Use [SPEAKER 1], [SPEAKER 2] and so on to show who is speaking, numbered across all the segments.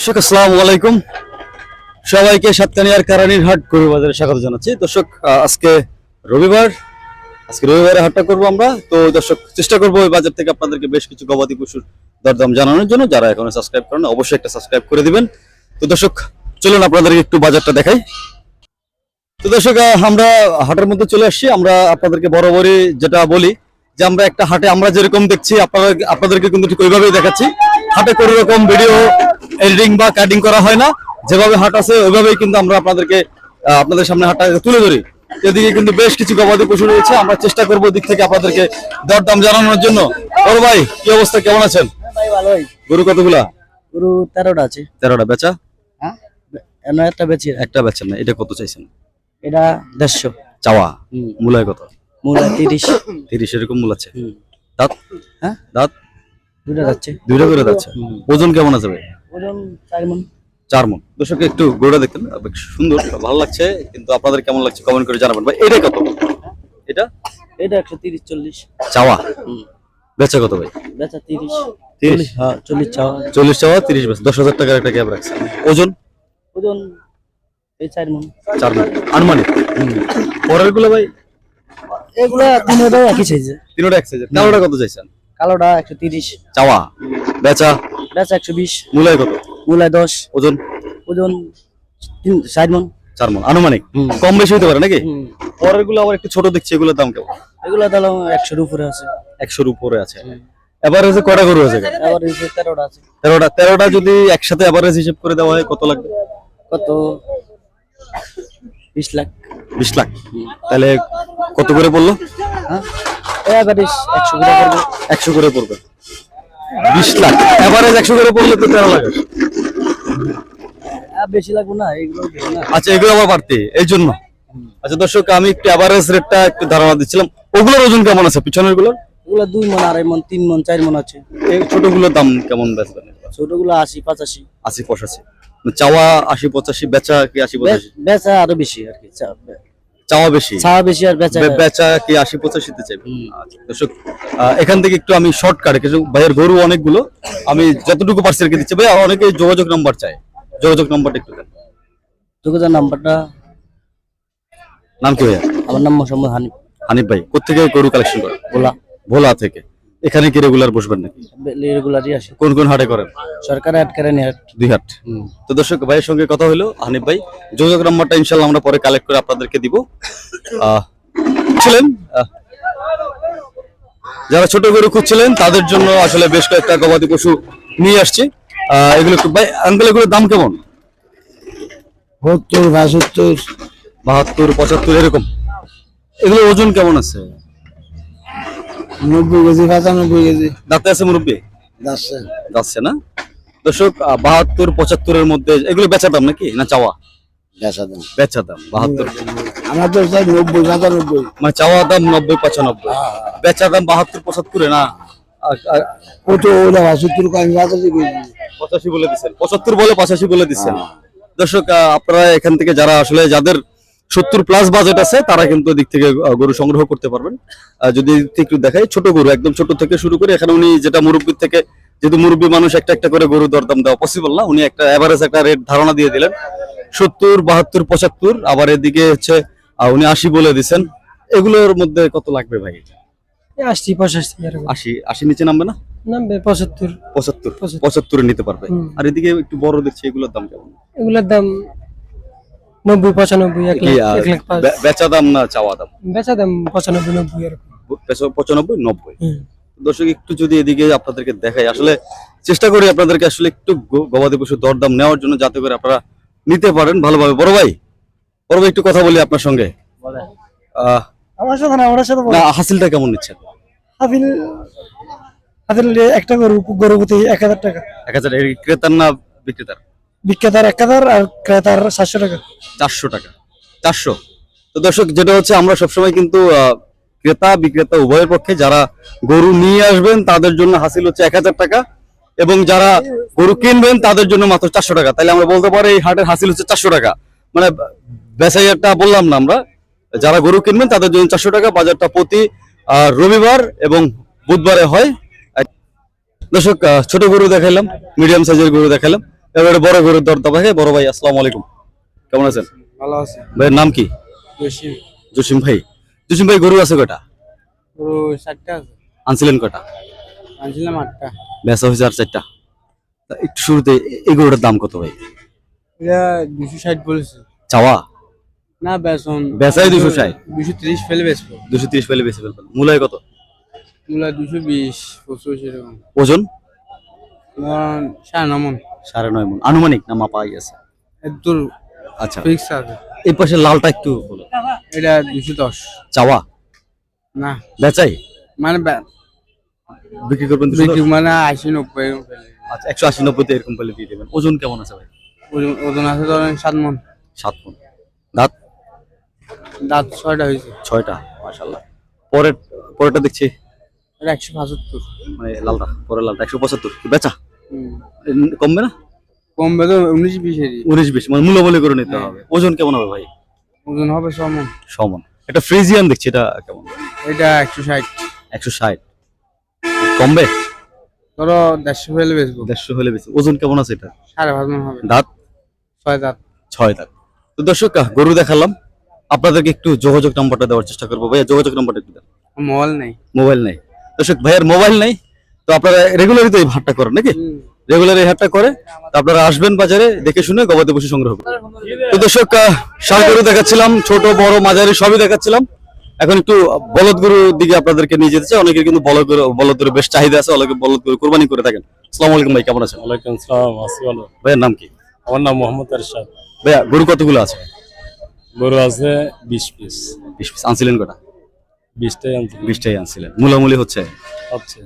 [SPEAKER 1] দর্শক, আসসালামু আলাইকুম। সবাইকে সাতকানিয়ার কারানির হাট গরু বাজারে স্বাগত জানাচ্ছি। দর্শক আজকে রবিবার, আজকে রবিবারে হাটটা করব আমরা। তো দর্শক, চেষ্টা করব ওই বাজার থেকে আপনাদেরকে বেশ কিছু গবাদি পশুর দরদাম জানানোর জন্য। যারা এখনও সাবস্ক্রাইব করেন অবশ্যই একটা সাবস্ক্রাইব করে দিবেন। তো দর্শক, চলুন আপনাদেরকে একটু বাজারটা দেখাই। তো দর্শক আমরা হাটের মধ্যে চলে আসছি। আমরা আপনাদেরকে বরাবরই যেটা বলি, যে আমরা একটা হাটে আমরা যেরকম দেখছি, আপনারা আপনাদেরকে কিন্তু ঠিক ওইভাবেই দেখাচ্ছি। হাটে কোনো রকম ভিডিও এডিটিং বা কাটিং করা হয় না। যেভাবে হাট আছে ওইভাবেই কিন্তু আমরা আপনাদেরকে আপনাদের সামনে হাটটা তুলে ধরি। এদিকে কিন্তু বেশ কিছু গবাদি পশু রয়েছে আমরা চেষ্টা করব দিক থেকে আপনাদেরকে দরদাম জানানোর জন্য। বড় ভাই কি অবস্থা? কেমন আছেন? গরু কতগুলা?
[SPEAKER 2] গরু তেরোটা আছে।
[SPEAKER 1] তেরোটা বেচা?
[SPEAKER 2] হ্যাঁ? একটা বেচি
[SPEAKER 1] একটা বেচেন না এটা কত চাইছেন?
[SPEAKER 2] এটা দেড়শো।
[SPEAKER 1] চাওয়া? মূলায় কত?
[SPEAKER 2] মূলা তিরিশ।
[SPEAKER 1] তিরিশ এরকম মূল আছে। দাঁত?
[SPEAKER 2] হ্যাঁ?
[SPEAKER 1] দাঁত?
[SPEAKER 2] দুটা যাচ্ছে।
[SPEAKER 1] দুইটা করে যাচ্ছে। ওজন কেমন আছে ভাই?
[SPEAKER 2] ওজন চার মন।
[SPEAKER 1] চার মন। দর্শক একটু গরুটা দেখতেন সুন্দর ভালো লাগছে কিন্তু আপনাদের কেমন লাগছে কমেন্ট করে জানাবেন। ভাই এটা কত? এটা?
[SPEAKER 2] এটা একশো তিরিশ চল্লিশ।
[SPEAKER 1] চাওয়া? বেচা কত ভাই?
[SPEAKER 2] বেচা তিরিশ।
[SPEAKER 1] তিরিশ?
[SPEAKER 2] হ্যাঁ চল্লিশ চাওয়া।
[SPEAKER 1] চল্লিশ চাওয়া তিরিশ বেচা। দশ হাজার টাকার একটা ক্যাব রাখছে ওজন?
[SPEAKER 2] ওজন এই চার মন।
[SPEAKER 1] চার মন। আনুমানিক? পরেরগুলো ভাই?
[SPEAKER 2] এগুলা তিনটাই একই সাইজে
[SPEAKER 1] তিনোটা এক সাইজের কালোটা কত চাইছেন?
[SPEAKER 2] কালোটা একশো তিরিশ।
[SPEAKER 1] চাওয়া। বেচা?
[SPEAKER 2] বেচা একশো বিশ।
[SPEAKER 1] মূলায় কত?
[SPEAKER 2] মূলায় দশ।
[SPEAKER 1] ওজন?
[SPEAKER 2] ওজন তিন চার মন।
[SPEAKER 1] চার মন। আনুমানিক। কম বেশি হতে পারে নাকি? পরেরগুলো আবার একটু ছোট দেখছি এগুলোর দাম কেমন?
[SPEAKER 2] এগুলা তাহলে একশোর উপরে আছে।
[SPEAKER 1] একশোর উপরে আছে। এভারেজ কটা গরু আছে?
[SPEAKER 2] আবার তেরোটা আছে।
[SPEAKER 1] তেরোটা। তেরোটা যদি একসাথে এভারেজ হিসেব করে দেওয়া হয় কত লাগবে?
[SPEAKER 2] কত? বিশ লাখ।
[SPEAKER 1] বিশ লাখ। তাহলে কত করে পড়ল?
[SPEAKER 2] হ্যাঁ? এভারেজ একশো করে পড়বে।
[SPEAKER 1] একশো করে পড়বে। বিশ লাখ। এভারেজ একশো করে পড়লে তো তেরো লাখ।
[SPEAKER 2] বেশি লাগবে না এগুলো
[SPEAKER 1] আচ্ছা এগুলো আবার বাড়তি এই জন্য। আচ্ছা দর্শক আমি একটু এভারেজ রেটটা একটু ধারণা দিচ্ছিলাম। ওগুলোর ওজন কেমন আছে? পিছনেরগুলোর
[SPEAKER 2] এগুলো দুই মন আড়াই মন তিন মন চার মন আছে।
[SPEAKER 1] এই ছোটগুলোর দাম কেমন বেচবেন?
[SPEAKER 2] ছোটগুলো আশি পঁচাশি।
[SPEAKER 1] আশি পঁচাশি। চাওয়া আশি পঁচাশি বেচা কি আশি পঁচাশি?
[SPEAKER 2] বেচা আরও বেশি আর কি
[SPEAKER 1] চাওয়া বেশি।
[SPEAKER 2] চাওয়া বেশি আর বেচা
[SPEAKER 1] বেচা কি আশি পঁচাশিতে চাইবে। আচ্ছা, দর্শক এখান থেকে একটু আমি শর্টকাটে কিছু ভাইয়ের গরু অনেকগুলো আমি যতটুকু পারছি রেখে দিচ্ছি ভাই অনেকে যোগাযোগ নাম্বার চাই যোগাযোগ নাম্বারটা একটু দেন।
[SPEAKER 2] যোগাযোগ নাম্বারটা
[SPEAKER 1] নাম কি ভাইয়া?
[SPEAKER 2] আমার নাম মোহাম্মদ হানিফ।
[SPEAKER 1] হানিফ ভাই কোথেকে গরু কালেকশন করে?
[SPEAKER 2] ভোলা।
[SPEAKER 1] ভোলা থেকে। এখানে কি রেগুলার বসবেন নাকি?
[SPEAKER 2] রেগুলারই আসে।
[SPEAKER 1] কোন কোন হাটে করেন?
[SPEAKER 2] সরকার অ্যাড করে নিয়ে
[SPEAKER 1] দুই হাট। তো দর্শক ভাইয়ের সঙ্গে কথা হলো হানিফ ভাই। যোগাযোগ নাম্বারটা ইনশাল্লাহ আমরা পরে কালেক্ট করে আপনাদেরকে দিব। আহ, ছিলেন? যারা ছোট গরু খুঁজছিলেন তাদের জন্য আসলে বেশ কয়েকটা গবাদি পশু নিয়ে আসছি। আহ, এগুলো একটু ভাই আঙ্কেল এগুলোর দাম কেমন?
[SPEAKER 2] সত্তর
[SPEAKER 1] বাহাত্তর পঁচাত্তর এরকম। এগুলো ওজন কেমন আছে?
[SPEAKER 2] নব্বই কেজি পঁচানব্বই কেজি।
[SPEAKER 1] দাঁতে আছে মুরব্বী?
[SPEAKER 2] যাচ্ছে
[SPEAKER 1] যাচ্ছে না? দর্শক বাহাত্তর পঁচাত্তরের মধ্যে এগুলো বেচা দাম নাকি? না চাওয়া?
[SPEAKER 2] বেচা দাম।
[SPEAKER 1] বেচা দাম বাহাত্তর।
[SPEAKER 2] আমার তো চাই নব্বই পঁচানব্বই।
[SPEAKER 1] মানে চাওয়া দাম নব্বই পঁচানব্বই। বেচা দাম বাহাত্তর পঁচাত্তরে না?
[SPEAKER 2] কত আমি পঁচাশি
[SPEAKER 1] বলে দিচ্ছেন পঁচাত্তর বলে পঁচাশি বলে দিচ্ছেন দর্শক আপনারা এখান থেকে যারা আসলে যাদের সত্তর প্লাস বাজেট আছে তারা কিন্তু এদিক থেকে গরু সংগ্রহ করতে পারবেন। যদি একটু দেখাই ছোট গরু একদম ছোট থেকে শুরু করে এখানে উনি যেটা মুরব্বীর থেকে যেহেতু মুরব্বী মানুষ একটা একটা করে গরু দরদাম দেওয়া পসিবল না উনি একটা এভারেজ একটা রেট ধারণা দিয়ে দিলেন। সত্তর বাহাত্তর পঁচাত্তর আবার এদিকে হচ্ছে উনি আশি বলে দিচ্ছেন এগুলোর মধ্যে কত লাগবে ভাই?
[SPEAKER 2] আশি পঁচাশি
[SPEAKER 1] আশি আশি নিচে নামবে না?
[SPEAKER 2] নামবে পঁচাত্তর।
[SPEAKER 1] পঁচাত্তর।
[SPEAKER 2] পঁচাত্তর।
[SPEAKER 1] পঁচাত্তরে নিতে পারবে। আর এদিকে একটু বড় দেখছি এগুলোর দাম কেমন?
[SPEAKER 3] এগুলোর দাম নব্বই পঁচানব্বই এক লাখ এক লাখ পাঁচ।
[SPEAKER 1] বেচা দাম না চাওয়া দাম?
[SPEAKER 3] বেচা দাম পঁচানব্বই নব্বই এরকম।
[SPEAKER 1] পঁচানব্বই নব্বই? দর্শক একটু যদি এদিকে আপনাদেরকে দেখাই আসলে চেষ্টা করি আপনাদেরকে আসলে একটু গবাদি পশু দরদাম নেওয়ার জন্য যাতে করে আপনারা নিতে পারেন ভালোভাবে। বড় ভাই বড় ভাই একটু কথা বলি আপনার সঙ্গে।
[SPEAKER 3] আমার সাথে না আমার সাথে
[SPEAKER 1] না হাসিলটা কেমন নিচ্ছেন?
[SPEAKER 3] হাতিল হাতিল একটা গরু গরু প্রতি এক হাজার টাকা।
[SPEAKER 1] এক হাজার ক্রেতার না বিক্রেতার?
[SPEAKER 3] বিক্রেতার এক হাজার আর ক্রেতার সাতশো টাকা।
[SPEAKER 1] চারশো টাকা। চারশো। তো দর্শক, যেটা হচ্ছে আমরা সবসময় কিন্তু ক্রেতা, বিক্রেতা উভয়ের পক্ষে যারা গরু নিয়ে আসবেন, তাদের জন্য হাসিল হচ্ছে এক হাজার টাকা এবং যারা গরু কিনবেন, তাদের জন্য মাত্র চারশো টাকা। তাহলে আমরা বলতে পারি, এই হাটের হাসিল হচ্ছে চারশো টাকা। মানে বেচাইয়ারটা বললাম না আমরা। যারা গরু কিনবেন, তাদের জন্য চারশো টাকা। বাজারটা প্রতি রবিবার এবং বুধবারে হয়। দর্শক ছোট গরু দেখালাম মিডিয়াম সাইজের গরু দেখাইলাম। এবারে বড় গরুর দর দাম বড় ভাই আসসালামু আলাইকুম। কেমন আছেন?
[SPEAKER 3] ভালো আছে।
[SPEAKER 1] ভাইয়ের নাম কি?
[SPEAKER 3] বেশি
[SPEAKER 1] জসিম ভাই। জসিম ভাই গরু আছে কয়টা?
[SPEAKER 3] পুরো ষাটটা আছে।
[SPEAKER 1] আনছিলেন কয়টা?
[SPEAKER 3] আনছিলাম আটটা।
[SPEAKER 1] বেচা হয়েছে আর চারটা। একটু শুরুতে এই গরুটার দাম কত ভাই?
[SPEAKER 3] এটা দুশো ষাট বলেছে।
[SPEAKER 1] চাওয়া?
[SPEAKER 3] না বেসন
[SPEAKER 1] বেচাই 260
[SPEAKER 3] দুশো তিরিশ ফেলে বেচবো।
[SPEAKER 1] দুশো তিরিশ পেলে বেশি ফেলবেন। মূলায় কত?
[SPEAKER 3] মূলা দুশো বিশ পঁচিশ এরকম।
[SPEAKER 1] ওজন?
[SPEAKER 3] সাড়ে ন মন।
[SPEAKER 1] সাড়ে নয় মন। আনুমানিক না মাপা গেছে?
[SPEAKER 3] এদুর
[SPEAKER 1] আচ্ছা।
[SPEAKER 3] ফিক্স আছে
[SPEAKER 1] এই পাশে লালটা একটু বলো।
[SPEAKER 3] এটা দুশো দশ।
[SPEAKER 1] চাওয়া?
[SPEAKER 3] না।
[SPEAKER 1] বেচাই?
[SPEAKER 3] মানে
[SPEAKER 1] বিক্রি করবেন
[SPEAKER 3] বিক্রি মানে আশি নব্বই।
[SPEAKER 1] আচ্ছা একশো আশি নব্বইতে এরকম পেলে দিয়ে দেবেন। ওজন কেমন আছে ভাই?
[SPEAKER 3] ওজন- ওজন আছে ধরেন সাত মন।
[SPEAKER 1] সাত মন। দাঁত?
[SPEAKER 3] দাঁত ছয়টা হয়েছে।
[SPEAKER 1] ছয়টা মাশাল্লাহ পরের পরেরটা দেখছি।
[SPEAKER 3] এটা একশো পঁচাত্তর।
[SPEAKER 1] মানে লালটা লালটা একশো পঁচাত্তর। বেচা? কমবে না?
[SPEAKER 3] কমবে তো উনিশ
[SPEAKER 1] উনিশ বিশ মানে মূল্যবলি করে নিতে হবে। ওজন কেমন হবে ভাই?
[SPEAKER 3] ওজন হবে মন
[SPEAKER 1] সমান। এটা ফ্রিজিয়ান দেখছি এটা কেমন?
[SPEAKER 3] এটা একশো ষাট।
[SPEAKER 1] একশো ষাট। কমবে?
[SPEAKER 3] ধরো দেড়শো বেচবো।
[SPEAKER 1] দেড়শো হলে বেশি ওজন কেমন আছে এটা?
[SPEAKER 3] সাড়ে পাঁচ মন হবে।
[SPEAKER 1] দাঁত?
[SPEAKER 3] ছয় দাঁত।
[SPEAKER 1] ছয় দাঁত। তো দর্শক গরু দেখালাম। আপনাদেরকে একটু যোগাযোগ নাম্বারটা দেওয়ার চেষ্টা করব। ভাইয়া যোগাযোগ নাম্বারটা একটু দেন।
[SPEAKER 3] মোবাইল নেই।
[SPEAKER 1] মোবাইল নেই। দর্শক ভাইয়ের মোবাইল নেই তো আপনারা রেগুলারই তো এই হাটটা করেন নাকি? রেগুলার এই হাটটা করে আপনারা আসবেন বাজারে দেখে শুনে গবাদি পশু সংগ্রহ করবেন তো দর্শক আহ, গরু দেখাচ্ছিলাম ছোট বড় মাঝারি সবই দেখাচ্ছিলাম। এখন একটু বলদ গরুর দিকে আপনাদেরকে নিয়ে যেতে চাই। অনেকের কিন্তু বলদ গরু বলদ গরু বেশ চাহিদা আছে অনেকে বলদ গরু কোরবানি করে থাকেন। আসসালামু আলাইকুম ভাই কেমন আছেন?
[SPEAKER 4] ওয়ালাইকুম সালাম আছি ভালো।
[SPEAKER 1] ভাইয়ের নাম কি?
[SPEAKER 4] আমার নাম মোহাম্মদ আরশাদ।
[SPEAKER 1] ভাইয়া গরু কতগুলো আছে?
[SPEAKER 4] গরু আছে বিশ পিস।
[SPEAKER 1] বিশ পিস আনছিলেন কটা?
[SPEAKER 4] বিশটাই আনতে
[SPEAKER 1] বিশটাই আনছিলেন। মূলামূলি হচ্ছে?
[SPEAKER 4] হচ্ছে।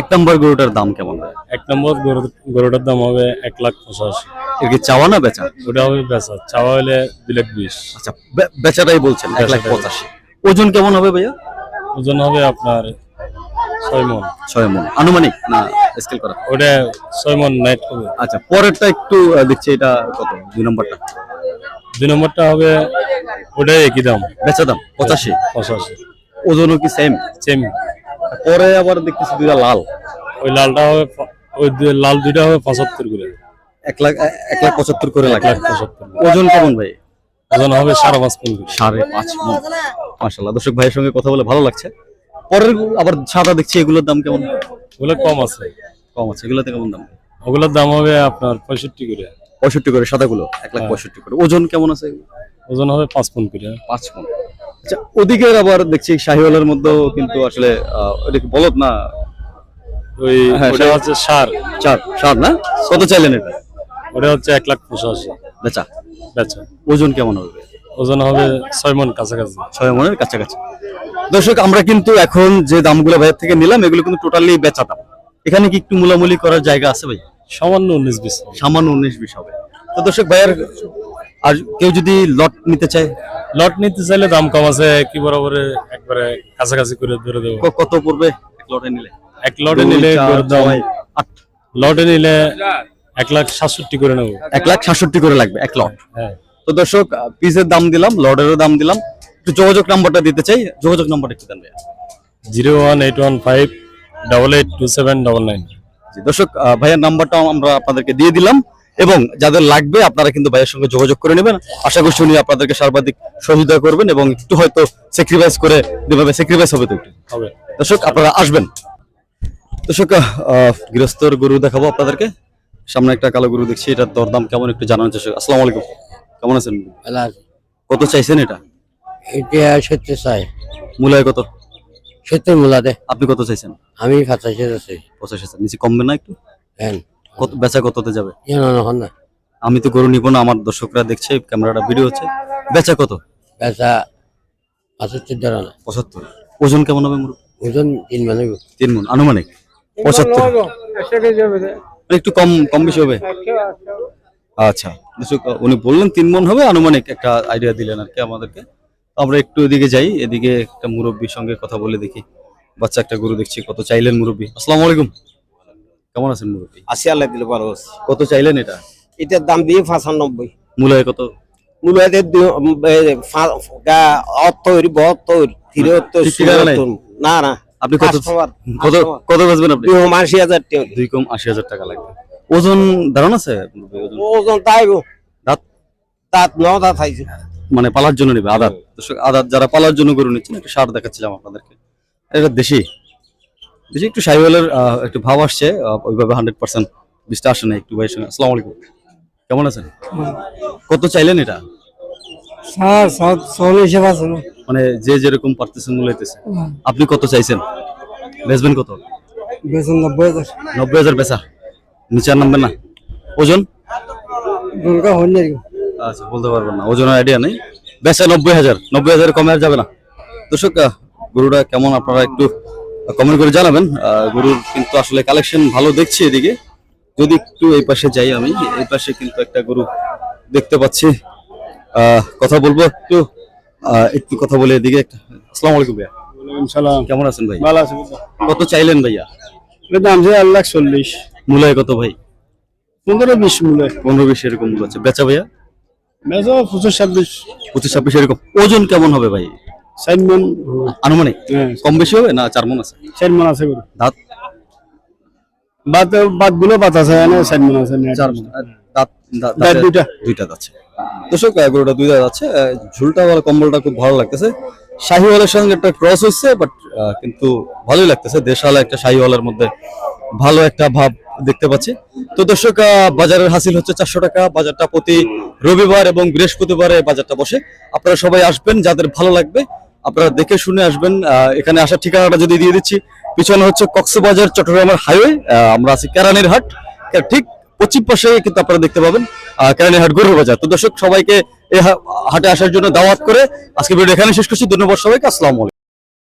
[SPEAKER 1] এক নম্বর গরুটার দাম কেমন
[SPEAKER 4] এক নম্বর গরু গরুটার দাম হবে এক লাখ পঁচাশি।
[SPEAKER 1] এর কি চাওয়া না বেচা?
[SPEAKER 4] ওটা হবে বেচা। চাওয়া হলে দুই লাখ বিশ।
[SPEAKER 1] আচ্ছা বেচাটাই বলছেন এক লাখ পঁচাশি। ওজন কেমন হবে ভাইয়া?
[SPEAKER 4] ওজন হবে আপনার ছয় মন।
[SPEAKER 1] ছয় মন। আনুমানিক না স্কেল করা?
[SPEAKER 4] ওটা ছয় মন নাইট হবে।
[SPEAKER 1] আচ্ছা পরেরটা একটু দেখছি এটা কত? দুই নম্বরটা।
[SPEAKER 4] দুই নম্বরটা হবে ওটাই একই দাম।
[SPEAKER 1] বেচা দাম পঁচাশি?
[SPEAKER 4] পঁচাশি।
[SPEAKER 1] ওজনও কি সেম
[SPEAKER 4] সেম
[SPEAKER 1] পরে আবার দেখতেছি দুইটা লাল।
[SPEAKER 4] ওই লালটা হবে ওই দুই- লাল দুইটা হবে পঁচাত্তর করে।
[SPEAKER 1] এক লাখ এক লাখ পঁচাত্তর করে
[SPEAKER 4] এক লাখ পঁচাত্তর
[SPEAKER 1] ওজন কেমন ভাই?
[SPEAKER 4] ওজন হবে সাড়ে পাঁচ মন
[SPEAKER 1] সাড়ে পাঁচ মন মাসাল্লাহ দর্শক ভাইয়ের সঙ্গে কথা বলে ভালো লাগছে। পরের আবার সাদা দেখছি এগুলোর দাম কেমন?
[SPEAKER 4] ওগুলো কম আছে।
[SPEAKER 1] কম আছে। এগুলোতে কেমন দাম?
[SPEAKER 4] ওগুলোর দাম হবে আপনার পঁয়ষট্টি করে।
[SPEAKER 1] পঁয়ষট্টি করে সাদাগুলো। এক লাখ পঁয়ষট্টি করে। ওজন কেমন আছে?
[SPEAKER 4] ওজন হবে পাঁচ মন করে।
[SPEAKER 1] পাঁচ মন আচ্ছা আবার দেখছি শাহিওয়ালের মধ্যেও কিন্তু আসলে আহ, ওটা কি বলদ না?
[SPEAKER 4] ওই
[SPEAKER 1] হ্যাঁ,
[SPEAKER 4] ওটা হচ্ছে সার।
[SPEAKER 1] চার সার না? কত চাইলেন এটা?
[SPEAKER 4] ওটা হচ্ছে এক লাখ পঁচাশি।
[SPEAKER 1] বেচা?
[SPEAKER 4] বেচা।
[SPEAKER 1] ওজন কেমন হবে?
[SPEAKER 4] ওজন হবে ছয় মন কাছাকাছি।
[SPEAKER 1] ছয় মনের কাছাকাছি। দর্শক আমরা কিন্তু এখন যে দামগুলো ভাইয়ের থেকে নিলাম এগুলো কিন্তু টোটালি বেচা দাম। এখানে কি একটু মূলামূলি করার জায়গা আছে ভাই?
[SPEAKER 4] সামান্য উনিশ বিশ
[SPEAKER 1] সামান্য উনিশ বিশ হবে। তো দর্শক ভাইয়ের আর কেউ যদি লট নিতে চায়?
[SPEAKER 4] লট নিতে চাইলে দাম কম আছে কি বরাবর একবারে কাছাকাছি করে ধরে দেবো।
[SPEAKER 1] কত পড়বে এক লটে নিলে?
[SPEAKER 4] এক লটে নিলে লটে নিলে এক লাখ সাতষট্টি করে নেব।
[SPEAKER 1] এক লাখ সাতষট্টি করে লাগবে এক লট
[SPEAKER 4] হ্যাঁ।
[SPEAKER 1] তো দর্শক পিসের দাম দিলাম লটেরও দাম দিলাম। একটু যোগাযোগ নাম্বারটা দিতে চাই। যোগাযোগ নাম্বারটা একটু দেন
[SPEAKER 4] zero one eight one five double eight two seven double nine.
[SPEAKER 1] দর্শক ভাইয়ের নাম্বারটা আমরা আপনাদেরকে দিয়ে দিলাম। এবং যাদের লাগবে আপনারা কিন্তু ভাইয়ের সঙ্গে যোগাযোগ করে নেবেন। আশা করছি উনি আপনাদেরকে সর্বাধিক সহযোগিতা করবেন এবং একটু হয়তো স্যাক্রিফাইস করে যেভাবে স্যাক্রিফাইস হবে তো একটু।
[SPEAKER 4] হবে।
[SPEAKER 1] দর্শক আপনারা আসবেন। দর্শক আহ, গৃহস্থর গরু দেখাবো আপনাদেরকে। সামনে একটা কালো গরু দেখছি এটার দরদাম কেমন একটু জানানোর চেষ্টা আসসালামু আলাইকুম। কেমন আছেন? কত চাইছেন এটা?
[SPEAKER 5] এটা সত্তর চাই।
[SPEAKER 1] মূলায় কত?
[SPEAKER 5] সত্তর মূলা দে
[SPEAKER 1] আপনি কত চাইছেন?
[SPEAKER 5] আমি পঁচাশি
[SPEAKER 1] হাজার। নিচে কমবে না একটু?
[SPEAKER 5] হ্যাঁ।
[SPEAKER 1] কত বেচা কততে যাবে?
[SPEAKER 5] না
[SPEAKER 1] আমি তো গরু নিব না আমার দর্শকরা দেখছে ক্যামেরাটা ভিডিও হচ্ছে। বেচা কত?
[SPEAKER 5] বেচা পঁচাত্তর ধরা না
[SPEAKER 1] পঁচাত্তর। ওজন কেমন হবে মোর
[SPEAKER 5] ওজন তিন মানে
[SPEAKER 1] তিন মন আনুমানিক? পঁচাত্তর। একটু কম কম বেশি হবে? আচ্ছা দর্শক, উনি বললেন তিন মন হবে আনুমানিক একটা আইডিয়া দিলেন আর কি আমাদেরকে। আমরা একটু এদিকে যাই এদিকে একটা মুরব্বীর সঙ্গে কথা বলে দেখি। বাচ্চা একটা গরু দেখছি কত চাইলেন মুরব্বী? আসসালামু আলাইকুম। কেমন আছেন মুরব্বী?
[SPEAKER 6] আশি আল্লাহ দিলে ভালো আছে।
[SPEAKER 1] কত চাইলেন এটা?
[SPEAKER 6] এটার দাম দিয়ে পঁচানব্বই।
[SPEAKER 1] মূলায় কত?
[SPEAKER 6] মূলত অত্তর বহত্তর তিরাত্তর না না।
[SPEAKER 1] আপনি কত কত কত বেচবেন আপনি?
[SPEAKER 6] দুই আশি হাজার টাকা।
[SPEAKER 1] দুই কম আশি হাজার টাকা লাগবে। ওজন ধারণা আছে? ওজন
[SPEAKER 6] তাই
[SPEAKER 1] দাঁত?
[SPEAKER 6] দাঁত ন দাঁত খাইছে
[SPEAKER 1] মানে পালার জন্য নেবে আদাত। দর্শক আদাত যারা পালার জন্য গরু নিচ্ছেন একটা সার দেখাচ্ছিলাম আপনাদেরকে। এটা দেশি? দেশি একটু সাইওয়ালের একটু ভাব আসছে ওইভাবে হান্ড্রেড পার্সেন্ট বৃষ্টি আসে না একটু ভাইয়ের সঙ্গে। আসসালামু আলাইকুম। কেমন আছেন? কত চাইলেন এটা? মানে যে যেরকম পারতেছেন মূলাইতেছে আপনি কত চাইছেন? বেচবেন কত?
[SPEAKER 3] বেতন নব্বই হাজার।
[SPEAKER 1] নব্বই হাজার বেচা। নিচে নামবেন না। ওজন?
[SPEAKER 3] দুর্গা হন
[SPEAKER 1] আচ্ছা বলতে পারবেন না। ওজনের আইডিয়া নেই। বেচা নব্বই হাজার। নব্বই হাজার কমে আর যাবে না। দর্শক গরুটা কেমন? আপনারা একটু কমেন্ট করে জানাবেন। গরুর কিন্তু আসলে কালেকশন ভালো দেখছি এদিকে। যদি একটু এই পাশে যাই আমি এই পাশে কিন্তু একটা গরু দেখতে পাচ্ছি। কথা বলব একটু একটু কথা বলে এদিকে আসসালামু আলাইকুম ভাইয়া। কেমন আছেন ভাই?
[SPEAKER 3] ভালো আছে
[SPEAKER 1] কত চাইলেন ভাইয়া?
[SPEAKER 3] এটা দাম যে এক লাখ চল্লিশ।
[SPEAKER 1] মূলায় কত ভাই?
[SPEAKER 3] পনেরো বিশ মূল্য
[SPEAKER 1] পনেরো বিশ এরকম মূল্য আছে। বেচা ভাইয়া?
[SPEAKER 3] বেচো পঁচিশ ছাব্বিশ।
[SPEAKER 1] পঁচিশ ছাব্বিশ এরকম। ওজন কেমন হবে ভাই?
[SPEAKER 3] চার মন
[SPEAKER 1] আনুমানিক।
[SPEAKER 3] হ্যাঁ।
[SPEAKER 1] কম বেশি হবে না চার মন আছে?
[SPEAKER 3] চার মন আছে গরু।
[SPEAKER 1] দাঁত?
[SPEAKER 3] বাদ বাদগুলো আছে চার মন আছে
[SPEAKER 1] চার মন দাঁত
[SPEAKER 3] দাঁত দুইটা।
[SPEAKER 1] দুইটা আছে। দর্শক গরুটা ঝুলটা বা কম্বলটা খুব ভালো লাগতেছে। শাহিওয়ালের সঙ্গে একটা ক্রস হচ্ছে বাট কিন্তু ভালোই লাগতেছে। দেশালা একটা শাহিওয়ালের মধ্যে ভালো একটা ভাব দেখতে পাচ্ছি। তো দর্শক বাজারের হাসিল হচ্ছে চারশো টাকা। বাজারটা প্রতি রবিবার এবং বৃহস্পতিবারে বাজারটা বসে। আপনারা সবাই আসবেন যাদের ভালো লাগবে আপনারা দেখে শুনে আসবেন এখানে আসার ঠিকানাটা যদি দিয়ে দিচ্ছি। পিছনে হচ্ছে কক্সবাজার, চট্টগ্রামের হাইওয়ে আমরা আছি কেরানির হাট। ঠিক পশ্চিম পাশে কিন্তু আপনারা দেখতে পাবেন কেরানির হাট গরুর বাজার তো দর্শক, সবাইকে এই হাটে আসার জন্য দাওয়াত করে আজকে ভিডিও এখানে শেষ করছি। ধন্যবাদ সবাইকে, আসসালামু